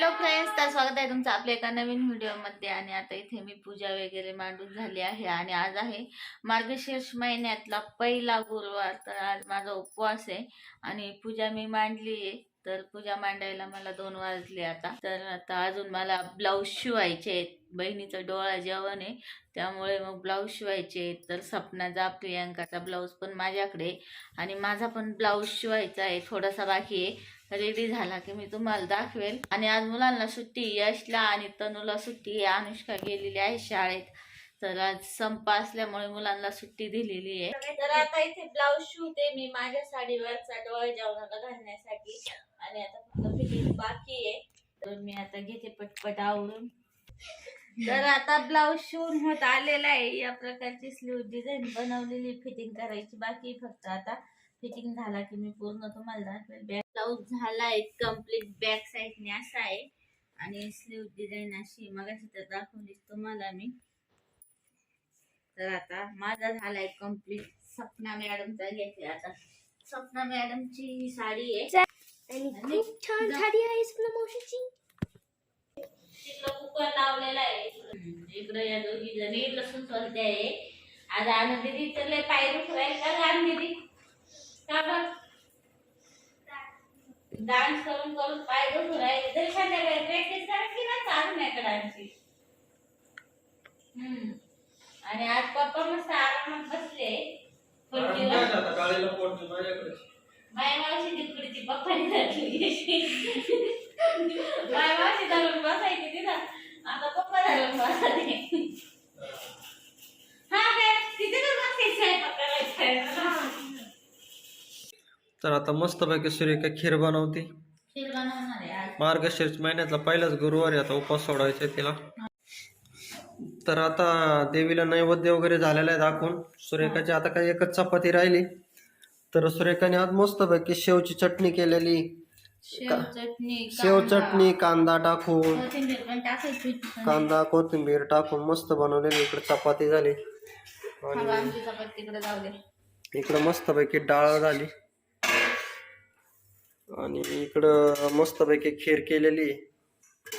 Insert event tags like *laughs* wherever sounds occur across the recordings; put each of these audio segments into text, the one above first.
Hello friends तर स्वागत आहे तुमचं आपल्या एका नवीन व्हिडिओमध्ये. आणि आता इथे मी पूजा वगैरे मांडून झाली आहे. आणि आज आहे मार्गशीर्ष महिन्यातला पहिला गुरुवार. तर आज माझा उपवास आहे. आणि पूजा मी मांडली आहे. तर पूजा मांडायला मला दोन वाजले आता. तर आता अजून मला ब्लाऊज शिवायचे आहेत. बहिणीचं डोळा जेवण आहे. त्यामुळे मग ब्लाऊज शिवायचे तर सपनाचा प्रियांकाचा ब्लाऊज पण माझ्याकडे आणि माझा पण ब्लाऊज शिवायचा आहे. थोडासा बाकी आहे. रेडी झाला की मी तुम्हाला दाखवेल. आणि आज मुलांना सुट्टी यशला आणि तनूला सुट्टी अनुष्का गेलेली आहे शाळेत. तर आज संप असल्यामुळे मुलांना सुट्टी दिलेली आहे. तर आता इथे ब्लाऊज शिवते मी माझ्या साडीवरचा डोळे जेवणाला घालण्यासाठी. आणि आता फक्त फिटिंग बाकी आहे. तर मी आता घेते पटपट आवरून. तर आता ब्लाऊज शिवून होत आलेला आहे. या प्रकारची स्लीव डिझाईन बनवलेली फिटिंग करायची बाकी आहे फक्त आता. फिटिंग झाला की मी पूर्ण तुम्हाला दाखवेल. ब्लाऊज झाला आहे कंप्लीट बॅक साईडने असा आहे. आणि स्लीव डिझाईन अशी मगाशी तर दाखवलीच तुम्हाला मी. तर आता माझा झालाय कंप्लीट सपना मॅडमचा घ्यायचे आता. सपना मॅडमची ही साडी आहे. आणि खूप छान साडी आहे स्वप्ना मावशीची. तिकडं कुकर लावलेला आहे. इकडं या दोघी जणी लसूण सोलते आहे आज आनंद दिदी तर लय पाय दुखवाय का आनंद दिदी? का बरं डान्स करून करून पाय दुखू राहिले. तरी संध्याकाळी प्रॅक्टिस करायची ना चालू नाही डान्सची? हम्म. आणि आज पप्पा मस्त आरामात बसले. खुर्चीवर माय मावशी तिकडची पप्पानी घातली माय मावशी धरून बसायची तिथं. आता पप्पा धरून बसायचे तर आता मस्तपैकी सूर्यका खीर बनवते. मार्गशीर्ष महिन्यातला पहिलाच गुरुवार आता उपास सोडायचा तिला. तर आता देवीला नैवेद्य वगैरे झालेला आहे दाखवून. सुरेखाची आता काही एकच चपाती राहिली. तर सुरेखाने आज मस्तपैकी शेवची चटणी केलेली. शेव चटणी शेव कांदा, चटणी कांदा टाकून. कांदा कोथिंबीर टाकून मस्त बनवलेली. इकडे चपाती झाली. आणि इकडं मस्तपैकी डाळ झाली. आणि इकडं मस्तपैकी खीर केलेली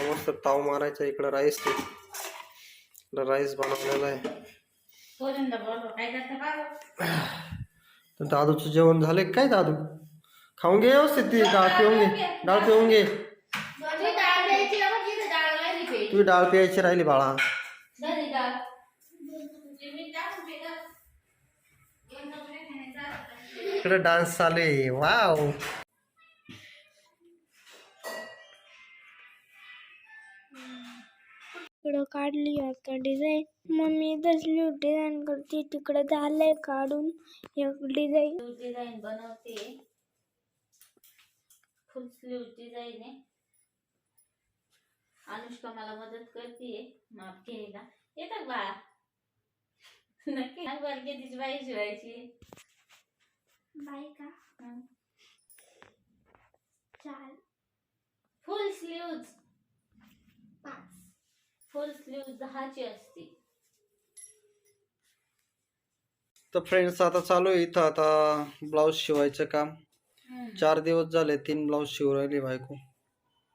मस्त ताव मारायचा इकडं राईस ते. इकडं राईस बनवलेला आहे. तर दादूचं जेवण झालंय काय दादू? खाऊन घे व्यवस्थित ती डाळ पिऊन घे डाळ पिऊन घे. तुझी डाळ प्यायची राहिली बाळा झाली डाळ. तुम्ही टाकून दे गं. दोन चमचे खाण्याचं. इकडे डान्स चालू आहे. वाव. इकडं काढली आता डिझाईन मम्मी तसली डिझाईन करते. तिकडं झालंय काढून एक डिझाईन डिझाईन बनवते. फुल स्लीव डिझाईन आहे. अनुष्का मला मदत करते. माप घ्यायला येतात बाळा. नक्की. ना बरं कितीची बाई शिवायची? बाय का? हं. चार फुल स्लीव्ज पाच. फुल स्लीव्ज दहाची असते तर फ्रेंड्स आता चालू आहे इथं. आता ब्लाऊज शिवायचं काम. चार दिवस झाले तीन ब्लाऊज शिवू राहिली बायको.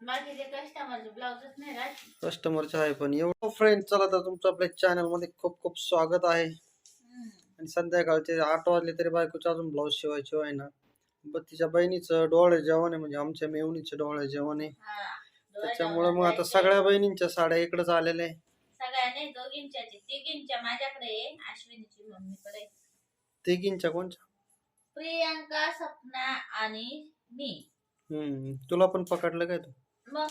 बाकीचे कस्टमरचे ब्लाउजच नाही राहत. कस्टमरचे आहे पण एवढं. फ्रेंड चला तर तुमचं आपल्या चॅनलमध्ये खूप खूप स्वागत आहे. आणि संध्याकाळचे आठ वाजले तरी बायकोचं अजून ब्लाऊज शिवायचे आहे ना. ब तिच्या बहिणीचं डोळे जेवण आहे म्हणजे आमच्या मेवणीचं डोळे जेवण आहे. त्याच्यामुळे मग आता सगळ्या बहिणींच्या साड्या इकडेच आलेल्या आहे. सगळ्यांनी दोघींच्या तिघींच्या माझ्याकडे आहे, अश्विनीची मम्मीकडे. आहे. तिघींच्या कोणच्या? प्रियांका सपना आणि मी. हम्म तुला पण पकडलं काय तू? मग?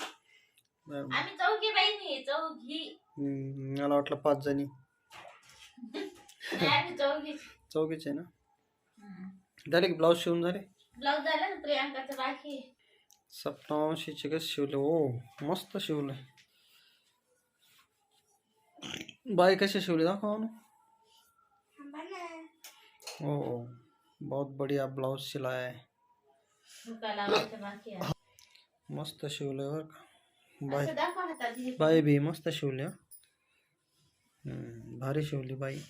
बरं. आम्ही चौघी बहिणी आहे, चौघी. हम्म, मला वाटलं पाच जणी. *laughs* चौघीच आहे ना? झाले की ब्लाऊज शिवून झाले ब्लाऊज झाला ना प्रियांकाचं बाकी आहे. सपना शिवले ओ मस्त शिवलंय बाई कशी शिवली दाखव ना ओ बहुत बढ़िया ब्लाउज सिला है. मस्त शिवलंय बरं का बाई बाई बी मस्त शिवली हं. हम्म, भारी शिवली बाई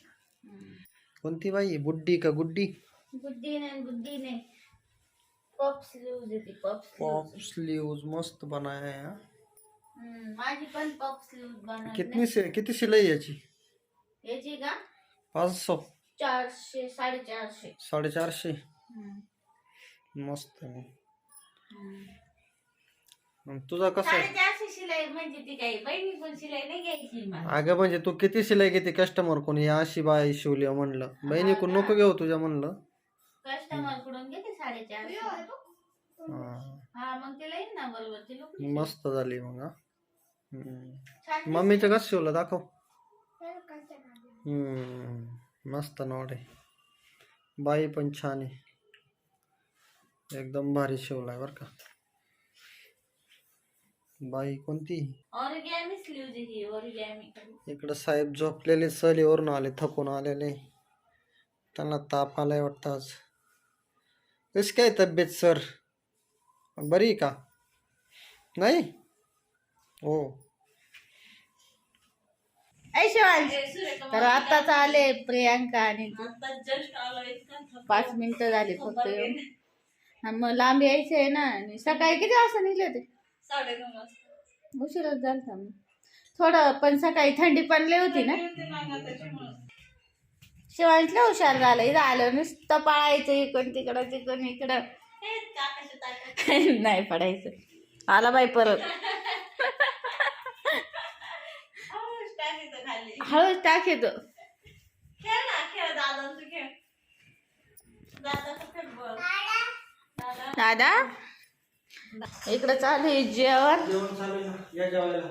हम्म. कोणती बाई? बुड्डी का गुड्डी? बुद्धी नाही बुद्धी नाही पॉप स्लीव्ह देते पॉप पॉप स्लीव्स मस्त बनाया है हाँ. हम्म, माझी पण पप स्लीव बनवली कितनी से किती शिलाई याची? याची का? पाच सौ चारशे साडेचारशे. साडेचारशे. हम्म. मस्त आहे. मग तुझा कसा आहे? साडेचारशे शिलाई म्हणजे ती काही बहिणी पण शिलाई नाही घ्यायची मला. अगं म्हणजे तू किती शिलाई घेते कस्टमर कोण ही अशी बाई शिवली म्हणलं. बहिणी कोण नको घेऊ तुझ्या म्हणलं. कस्टमरकडून घेते साडेचारशे हा. हा. मग ते येईल ना बरोबर. ते लोक मस्त झाली मग हा. हम्म. मम्मीचं कसं शिवलं दाखव. हम्म. मस्त नॉड आहे. बाई पण छान आहे. एकदम भारी शिवलाय बर का. बाई कोणती? ही ऑरिगॅमी इकडं साहेब झोपलेले सहलीवरून आले थकून आलेले. त्यांना ताप आलाय वाटतं आज. कशी काय तब्येत सर? बरी आहे का? नाही? हो. तर आताच आले प्रियांका आणि. पाच मिनिटं झाली फक्त येऊन. हा, मग लांब यायचं आहे ना आणि सकाळी किती वाजता निघले होते? उशीरच झालता मग. थोडं पण सकाळी थंडी पण लय होती ना शिवांशला हुशार झालं. इथं आलं नुसतं पळायचं इकडं तिकडं तिकडं इकडं. *laughs* नाही पडायचं. आला बाई परत. हळूच टाक येतो दादा? इकडं चालू आहे जेवण जेवण चालू आहे ना या जेवायला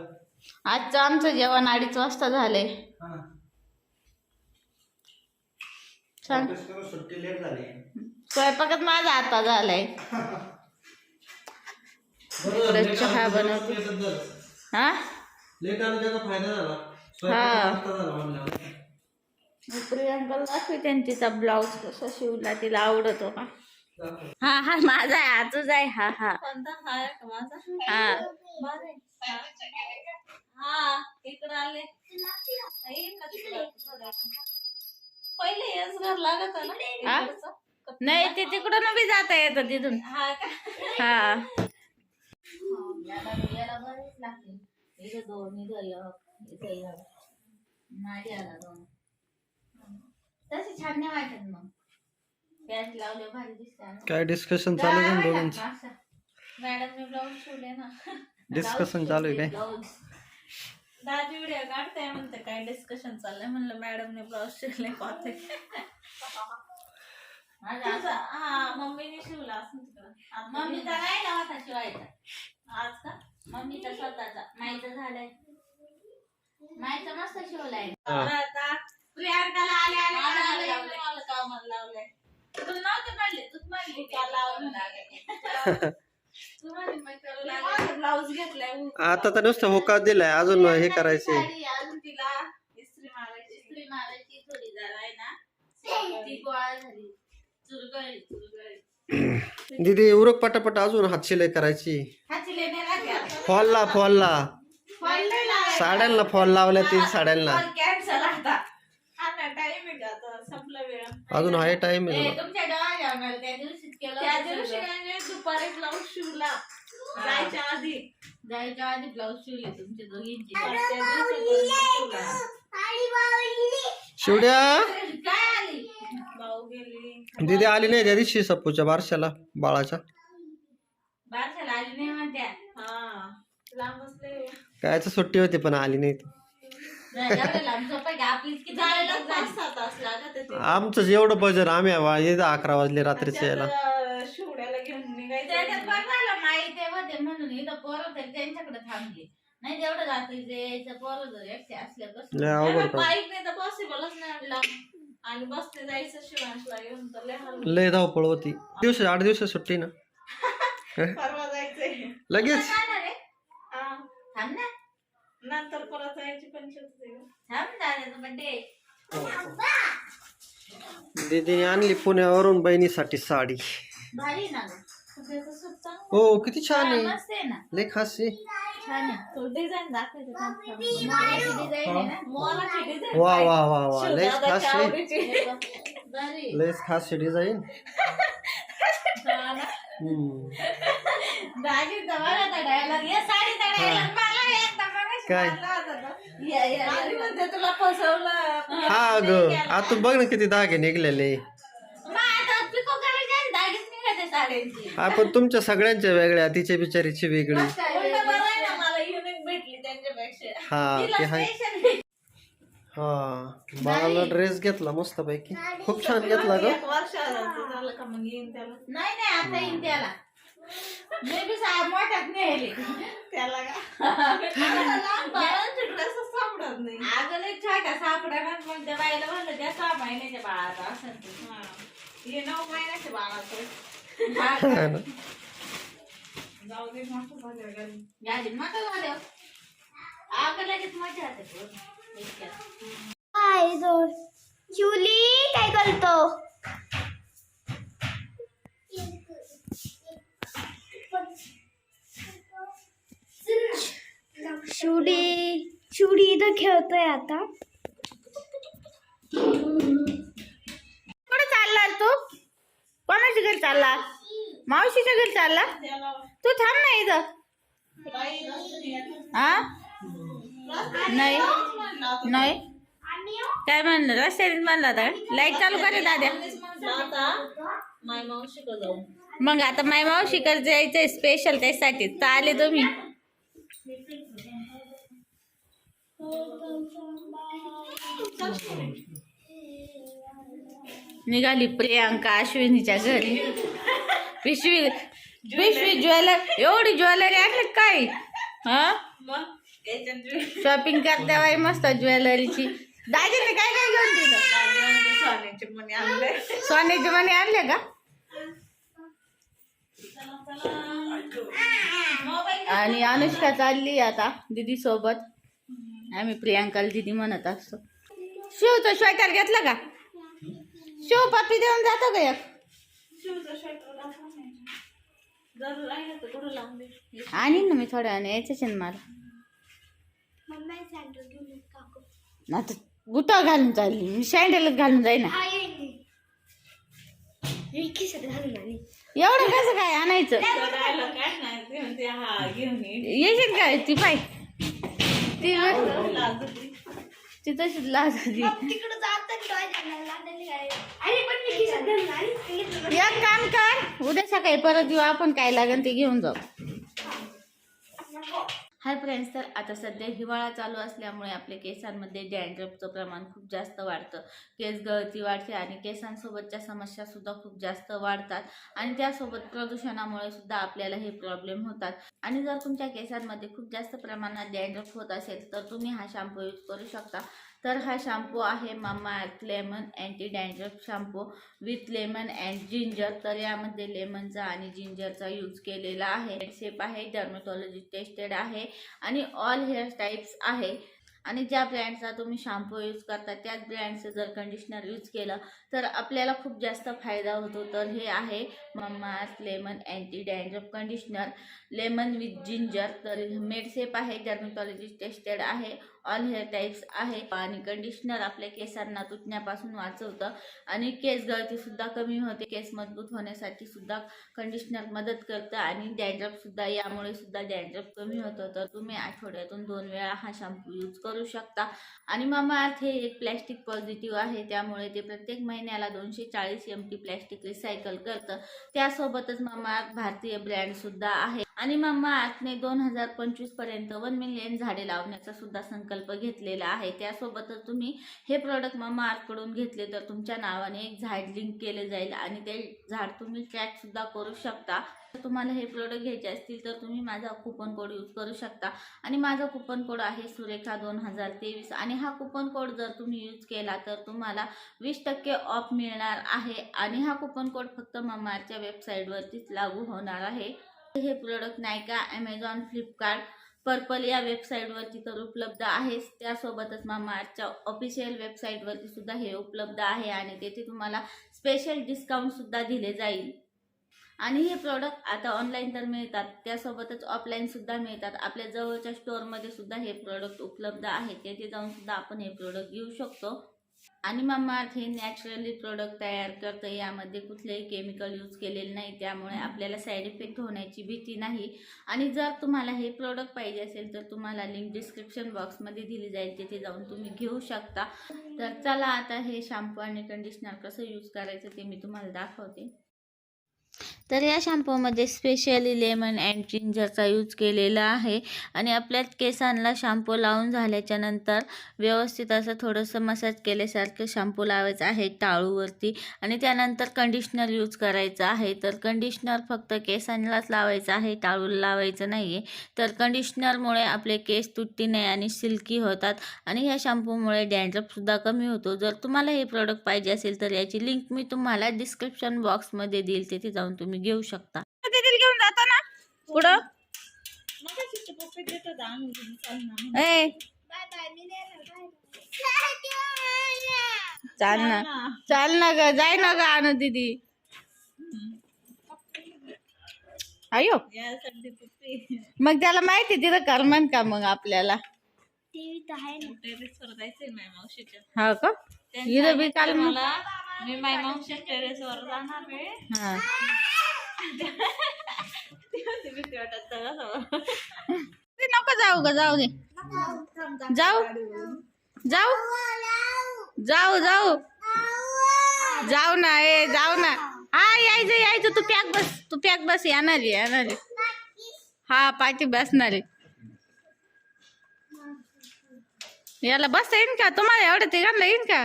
आजचं आमचं जेवण अडीच वाजता झालंय हा. सांग ऑफिस करून सुट्टी लेट झाली स्वयंपाकात माझा आता झालाय बरोबर, लेट चहा आलं तर बनवते. झालं. हा लेट आलं त्याचा फायदा झाला. स्वयंपाक नाश्ता झाला म्हणल्यावर. मी प्रियांकाला दाखवते आणि तिचा ब्लाऊज कसा शिवला तिला आवडतो का दाखव. हा हा माझा आहे तुझा आहे हा हा. हा हा. इकडं आले. पहिले हेच घर लागत ना. नाही ते तिकडून बी जाता येतं तिथून. हा हा. तसे छान नाही वाटत मग. पॅच लावले भारी दिसतात काय डिस्कशन चालू आहे दोघांचं? मॅडमने ब्लाऊज शिवले ना डिस्कशन चालू आहे काय? ब्लाऊज दादी व्हिडिओ काढताय म्हणते काय डिस्कशन चाललंय? म्हणलं मॅडमने ब्लाऊज शिवले पाहते. माझा तुझा- हा मम्मीने शिवला असं तिकडं. मम्मीचा नाही ना होता शिवायचा. आज का? मम्मीचा स्वतःचा. माईचा झालाय. माईचा मस्त शिवलाय. आता प्रियांकाला आले आले आले, कामाला आले. लावले मला कामाला लावलंय तू. ब्लाऊज घेतलाय. आता तर नुसतं होकार दिलाय. अजून हे करायचे. साडी अजून तिला इस्त्री मारायची. इस्त्री मारायची थोडी जरा आहे ना. ती गोळा झाली. चुरगळली चुरगळली दीदी उरक पटापट अजून हात शिलाई करायची. फॉलला फॉलला. साड्यांना फॉल लावल्या तीन साड्यांना कॅन्सल आता आता टाइम आहे का आता संपला वेळ अजून आहे टाइम आहे ए, तुला तुमच्या डोळा जेवणार त्या दिवशीच केलं त्या होतं दिवशी सगळं. मी दुपारी ब्लाऊज शिवला. जायच्या आधी. जायच्या आधी ब्लाऊज शिवले तुमच्या दोघींची. त्या दिवशी शिवला. शिवड्या? काय आली? भाऊ गेली. दीदी आली नाही त्या दिवशी सप्पूच्या बारशाला बाळाच्या. बारशाला आली नाही म्हणत्या. हा. लांब बसले. कायच सुट्टी होती पण आली नाही ती. आपलीच किती जायला झाली पाच सहा तास लागत होते आमचं एवढं बजर आम्ही येतं अकरा वाजले रात्रीच्या यायला. त्यात, शिवड्याला घेऊन त्याच्यात निघायचं पण झालं माई ते होते म्हणून इथं पोरं होते त्यांच्याकडे थांबली. नाही तेवढं रात्रीचं यायचं पोरं जर एकटे असल्यापासून लय अवघड काम. बाईकने तर पॉसिबलच नाही आपला आणि बसने जायचं शिवांशला घेऊन तर लय हाल लय धावपळ होती. दिवस आठ दिवस सुट्टी ना? *laughs* परवा जायचंय. लगेच? जाणार आहे? हा. थांब ना. नंतर परत जायची पंचायत आहे. थांब दादाचा बड्डे दीदीने आणली पुण्यावरून बहिणीसाठी साडी. भारी ना गं. त्याचं सूट चांगलं. हो किती छान आहे. मस्त आहे ना. लय खास आहे. छान आहे. तो डिझाईन दाखवायचं थांब, थांब. मोराची डिझाईन आहे ना. मोराची डिझाईन वा वा वा वा. लयच खास शिवदादाच्या आहे. आवडीची. भारी. लयच खास आहे डिझाईन हा ना. हम्म. दाजी तर बघा त्या dialogue. या साडी त्या dialogue. मला काय? तुला फसवलं. हा ग आता बघ ना किती धागे निघलेले. साड्यांची. आपण तुमच्या सगळ्यांच्या वेगळ्या तिच्या बिचारीची वेगळी. हा ते special हा बाळाला ड्रेस घेतला मस्त पैकी खूप छान घेतला ग. एक वर्ष झालं का मग येईन त्याला नाही नाही आता येईन त्याला. मी बी सा- मोठ्यात नेले त्याला का आता लहान बाळांचे ड्रेस सापडत नाही अगं लय छोटा सापडा ना मग त्या बाईला म्हणलं त्या सहा महिन्याच्या बाळाचा असं. हे नऊ महिन्याचे बाळाचं ना. जाऊ दे मोठं झालं घरी. गाडी मोठं झालं अगं लगेच मजा येते पूर्ण. इतक्यात. हाय जोर चुली काय करतो शिवडी शिवडी इथं खेळतोय आता. कुठे चालला तू? कोणाच्या घरी चालला मावशीच्या घरी चालला तू थांब ना इथं. हा? नाही. नाही. काय म्हणलं? रस्त्याने म्हणलं आता. लाइट चालू करे दाद्या. म्हटलं आता माय मावशी का जाऊ. मग आता माय मावशीकडे जायचंय स्पेशल त्यासाठी. तर आले तुम्ही. निघाली प्रियांका अश्विनीच्या घरी. पिशवी पिशवी ज्वेलर एवढी ज्वेलरी आणली काय हा? शॉपिंग करता बाई मस्त ज्वेलरीची. दाजीने काय काय घेऊन दिलं? सोन्याचे मणी आणले आणले का? आणि अनुष्का चालली आता दिदी सोबत आम्ही प्रियांकाला दीदी म्हणत असतो. शिवचं स्वेटर घेतलं का? शिव पप्पी देऊन जातो का एक? आणि ना मी थोड्या वेळाने यायचंच आहे ना मला. आता बुटा घालून चालली. मी सँडलच घालून जाईन. ना एवढं कसं काय आणायचं? ते हा येशील काय? ती पाय. ती लाज होती. ती तशीच लाज एक काम कर उद्या सकाळी परत येऊ आपण काय लागेल ते घेऊन जाऊ हाय फ्रेंड्स तर आता सध्या हिवाळा चालू असल्यामुळे आपल्या केसांमध्ये डॅन्ड्रफचं प्रमाण खूप जास्त वाढतं. केस गळती वाढते आणि केसांसोबतच्या समस्या सुद्धा खूप जास्त वाढतात. आणि त्यासोबत प्रदूषणामुळे सुद्धा आपल्याला हे प्रॉब्लेम होतात. आणि जर तुमच्या केसांमध्ये खूप जास्त प्रमाणात डॅन्ड्रफ होत असेल तर तुम्ही हा शॅम्पू यूज करू शकता. तर हा शॅम्पू आहे Mamaearth lemon anti dandruff shampoo with lemon and ginger. तर यामध्ये लेमनचा आणि जिंजरचा यूज केलेला आहे. शेप आहे डर्मेटॉलॉजी टेस्टेड आहे आणि ऑल हेअर टाईप्स आहे. आणि ज्या ब्रँडचा तुम्ही शॅम्पू यूज करता त्याच ब्रँडचं जर कंडिशनर यूज केलं तर आपल्याला खूप जास्त फायदा होतो. तर हे आहे mama's lemon anti dandruff conditioner lemon with ginger. तर मेडसेप आहे डर्मेटॉलॉजी टेस्टेड आहे. ऑल हेअर टाईप्स आहे. आणि कंडिशनर आपल्या केसांना तुटण्यापासून वाचवतं. आणि केस गळती सुद्धा कमी होते. केस मजबूत होण्यासाठी सुद्धा कंडिशनर मदत करतं. आणि डॅन्ड्रफ सुद्धा यामुळे सुद्धा डॅन्ड्रफ कमी होतं. तर तुम्ही आठवड्यातून दोन वेळा हा शॅम्पू यूज करू शकता. आणि मामा अर्थ हे एक प्लॅस्टिक पॉझिटिव्ह आहे. त्यामुळे ते प्रत्येक महिन्याला दोनशे चाळीस एम टी प्लॅस्टिक रिसायकल करतं. त्यासोबतच मामा भारतीय ब्रँड सुद्धा आहे. आणि मामा अर्थने दोन हजार पंचवीसपर्यंत वन मिलियन झाडे लावण्याचा सुद्धा संकल्प घेतलेला आहे. त्यासोबतच तुम्ही हे प्रोडक्ट मामा घेतले तर तुमच्या नावाने एक झाड लिंक केले जाईल आणि ते झाड तुम्ही ट्रॅकसुद्धा करू शकता. तुम्हाला हे प्रोडक्ट घ्यायचे असतील तर तुम्ही माझा कुपन कोड यूज करू शकता. आणि माझा कुपन कोड आहे सुरेखा दोन हजार तेवीस. आणि हा कुपन कोड जर तुम्ही यूज केला तर तुम्हाला वीस टक्के ऑफ मिळणार आहे. आणि हा कुपन कोड फक्त ममाच्या वेबसाईटवरतीच लागू होणार आहे. हे प्रोडक्ट नायका ॲमेझॉन फ्लिपकार्ट पर्पल या वेबसाईटवरती तर उपलब्ध आहेच. त्यासोबतच मामाच्या ऑफिशियल वेबसाईटवरती सुद्धा हे उपलब्ध आहे आणि तेथे तुम्हाला स्पेशल डिस्काउंटसुद्धा दिले जाईल. आणि हे प्रोडक्ट आता ऑनलाईन तर मिळतात. त्यासोबतच ऑफलाईनसुद्धा मिळतात. आपल्या जवळच्या स्टोअरमध्ये सुद्धा हे प्रोडक्ट उपलब्ध आहे. तेथे जाऊन सुद्धा आपण हे प्रोडक्ट घेऊ शकतो. आणि मामाअर्थ हे नॅचरली प्रोडक्ट तयार करतं. यामध्ये कुठलेही केमिकल यूज केलेले नाही. त्यामुळे आपल्याला साईड इफेक्ट होण्याची भीती नाही. आणि जर तुम्हाला हे प्रोडक्ट पाहिजे असेल तर तुम्हाला लिंक डिस्क्रिप्शन बॉक्समध्ये दिली जाईल. तिथे जाऊन तुम्ही घेऊ शकता. तर चला आता हे शॅम्पू आणि कंडिशनर कसं यूज करायचं ते मी तुम्हाला दाखवते. तर या शॅम्पूमध्ये स्पेशली लेमन अँड जिंजरचा यूज केलेला आहे. आणि आपल्या केसांना शॅम्पू लावून झाल्याच्यानंतर व्यवस्थित असं थोडंसं मसाज केल्यासारखं शॅम्पू लावायचं आहे टाळूवरती. आणि त्यानंतर कंडिशनर यूज करायचं आहे. तर कंडिशनर फक्त केसांनाच लावायचं आहे टाळूला लावायचं नाही आहे तर कंडिशनरमुळे आपले केस तुटती नाही आणि सिल्की होतात. आणि ह्या शॅम्पूमुळे डॅन्ड्रफसुद्धा कमी होतो. जर तुम्हाला हे प्रोडक्ट पाहिजे असेल तर याची लिंक मी तुम्हाला डिस्क्रिप्शन बॉक्समध्ये देईल. तिथे जाऊन तुम्ही घेऊ शकता. घेऊन जातो ना. पुढं. चाल ना. ए. बाय बाय मी नाही चाल ना. चाल ना ग. जाय ना ग आणू दीदी. अयो पप्पी मग त्याला माहिती तिथं करमन का मग आपल्याला? मावशीच्या. हा का? इथं बी काल मला मी माझ्या मावशीच्या टेरेसवर जाणार आहे. हा. ती भीती वाटत सगळं ते नको जाऊ ग जाऊ दे. जाऊ. जाऊ. जाऊ जाऊ. जाऊ ना ए जाऊ ना. हा यायचं यायचं तू पॅक बस तू पॅक बस येणार येणार. हा पाठी बसणार. याला बस येईन का? तुम्हाला एवढं तिघांना येईन का?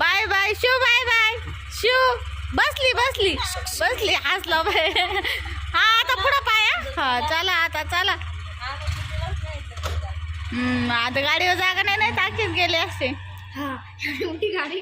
Bye bye Shiv bye bye. Shiv बसली बसली. बसली हसलो बाय. हा आता पुढं पाया. हा चला आता चला. आता गाडीवर जागा नाही नाही टाकीत गेले असते. हा एवढी गाडी